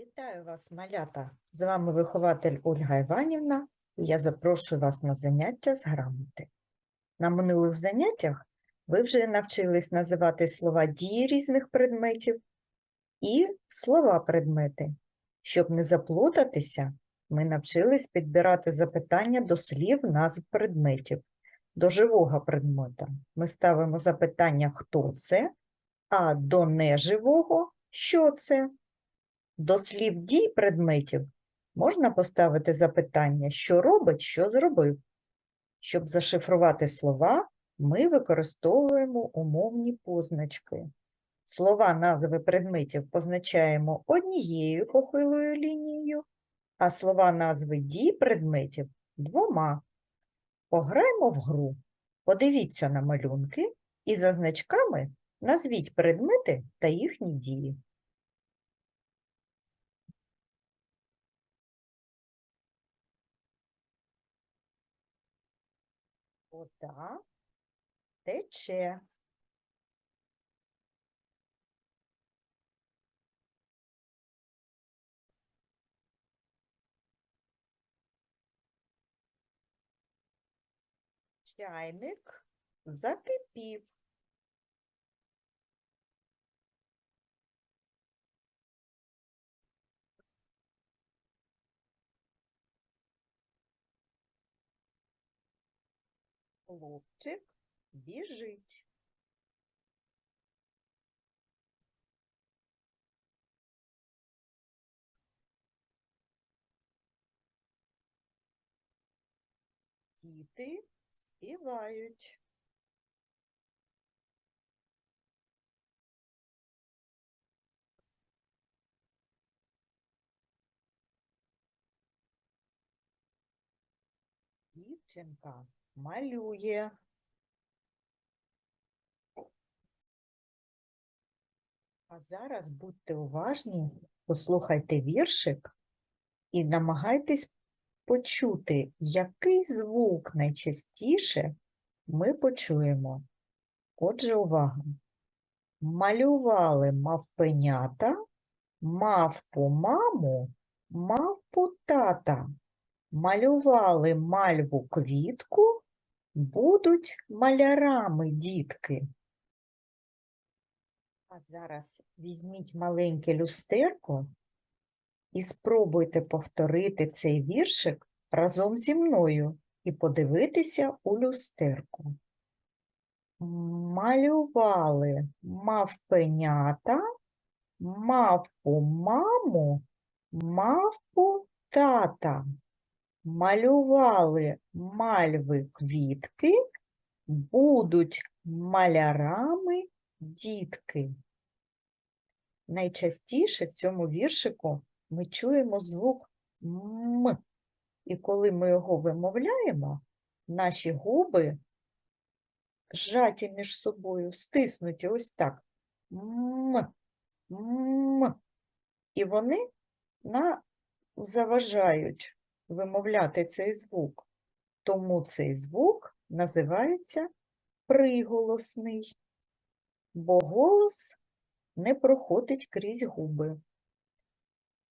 Вітаю вас, малята! З вами вихователь Ольга Іванівна, я запрошую вас на заняття з грамоти. На минулих заняттях ви вже навчились називати слова дії різних предметів і слова предмети. Щоб не заплутатися, ми навчились підбирати запитання до слів назв предметів. До живого предмета ми ставимо запитання «хто це?», а до неживого «що це?». До слів дій предметів можна поставити запитання, що робить, що зробив. Щоб зашифрувати слова, ми використовуємо умовні позначки. Слова назви предметів позначаємо однією похилою лінією, а слова назви дій предметів двома. Пограємо в гру. Подивіться на малюнки і за значками назвіть предмети та їхні дії. Вода тече. Чайник закипів. Хлопчик біжить. Діти співають. Дівчинка малює. А зараз будьте уважні, послухайте віршик і намагайтесь почути, який звук найчастіше ми почуємо. Отже, увага. Малювали мавпенята, мавпу маму, мавпу тата. Малювали мальву квітку, будуть малярами дітки. А зараз візьміть маленьке люстерко і спробуйте повторити цей віршик разом зі мною і подивитися у люстерку. Малювали мавпенята, мавпу маму, мавпу тата. Малювали мальви квітки, будуть малярами дітки. Найчастіше в цьому віршику ми чуємо звук М. І коли ми його вимовляємо, наші губи зжаті між собою, стиснуті ось так. М. М. І вони на... заважають вимовляти цей звук. Тому цей звук називається приголосний, бо голос не проходить крізь губи.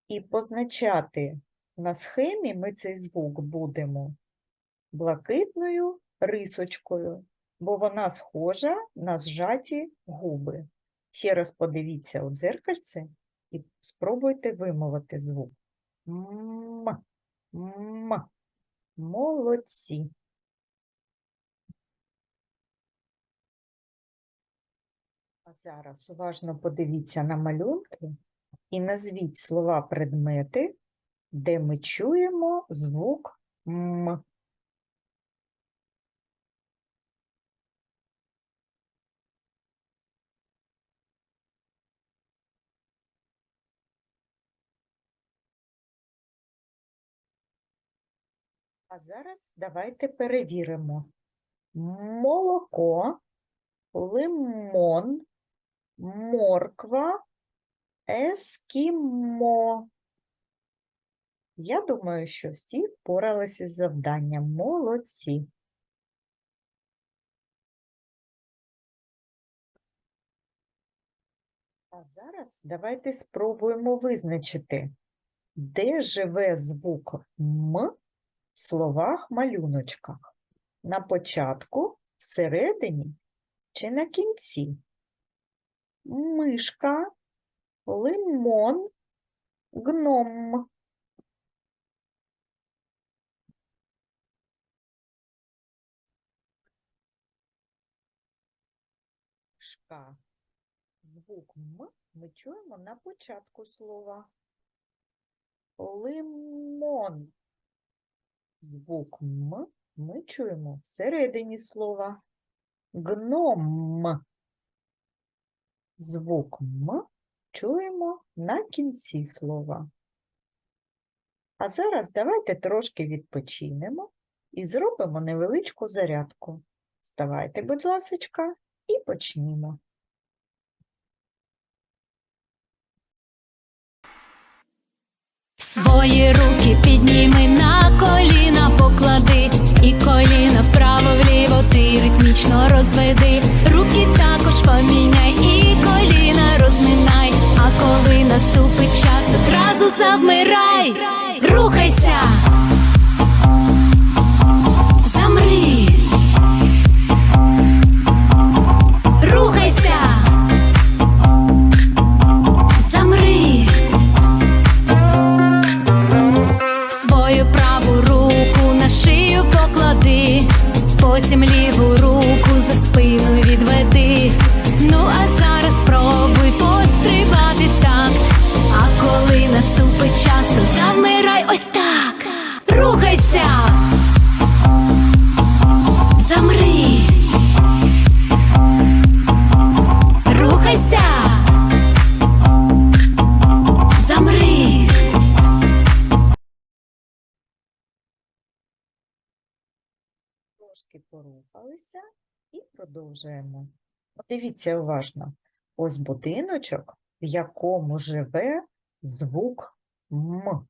І позначати на схемі ми цей звук будемо блакитною рисочкою, бо вона схожа на зжаті губи. Ще раз подивіться у дзеркальце і спробуйте вимовити звук. М. М. Молодці. А зараз уважно подивіться на малюнки і назвіть слова предмети, де ми чуємо звук М. А зараз давайте перевіримо. Молоко, лимон, морква, ескімо. Я думаю, що всі впоралися з завданням. Молодці. А зараз давайте спробуємо визначити, де живе звук М в словах-малюночках. На початку, всередині чи на кінці? Мишка, лимон, гном. Шка. Звук М ми чуємо на початку слова. Лимон. Звук М ми чуємо всередині слова. Гном. Звук М чуємо на кінці слова. А зараз давайте трошки відпочинемо і зробимо невеличку зарядку. Вставайте, будь ласочка, і почнімо. Свої руки підніми на коліна поклади, і коліна вправо вліво ти ритмічно розведи. Руки також поміняй, і коліна розминай. А коли наступить час, одразу завмирай, рухайся, Трошки порухалися і продовжуємо. Подивіться уважно. Ось будиночок, в якому живе звук М.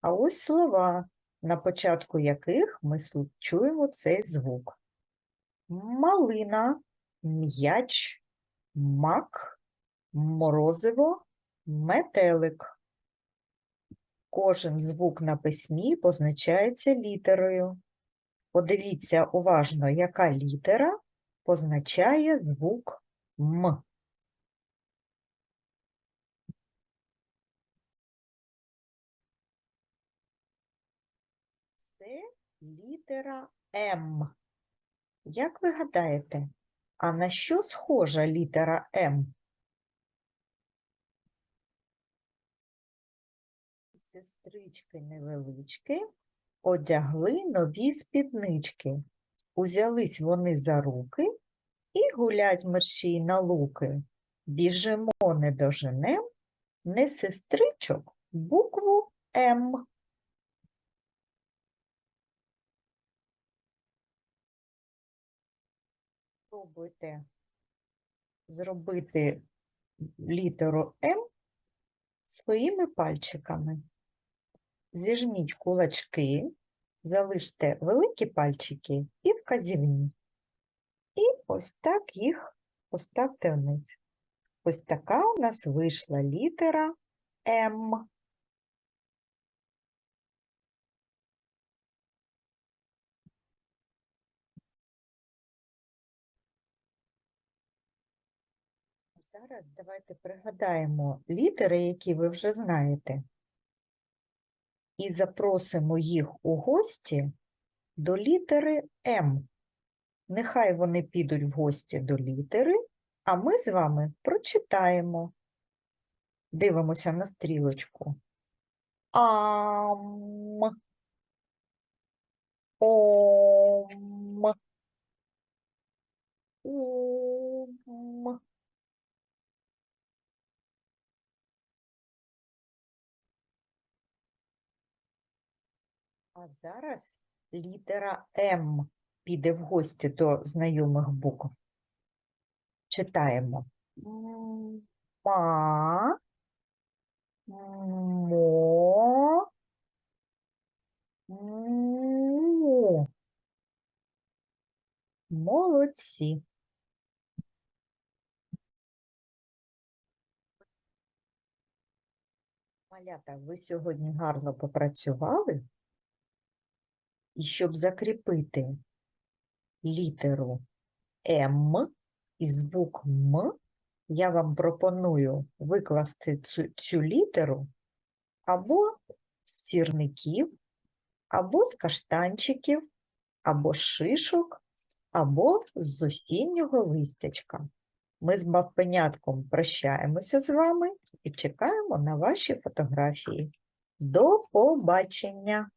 А ось слова, на початку яких ми чуємо цей звук. Малина, м'яч, мак, морозиво, метелик. Кожен звук на письмі позначається літерою. Подивіться уважно, яка літера позначає звук М. Це літера М. Як ви гадаєте, а на що схожа літера М? Сестрички невеличкі одягли нові спіднички. Узялись вони за руки і гулять мерщій на луки. Біжимо не доженем, не сестричок, букву М. Спробуйте зробити літеру М своїми пальчиками. Зіжміть кулачки, залиште великі пальчики і вказівні. І ось так їх поставте вниз. Ось така у нас вийшла літера М. Зараз давайте пригадаємо літери, які ви вже знаєте, і запросимо їх у гості до літери М. Нехай вони підуть в гості до літери, а ми з вами прочитаємо. Дивимося на стрілочку. Ам. Ом. Ум. А зараз літера М піде в гості до знайомих букв. Читаємо. Ма. Мо. Му. Молодці. Малята, ви сьогодні гарно попрацювали? І щоб закріпити літеру М і звук М, я вам пропоную викласти цю, цю літеру або з сірників, або з каштанчиків, або з шишок, або з осіннього листячка. Ми з бабпенятком прощаємося з вами і чекаємо на ваші фотографії. До побачення!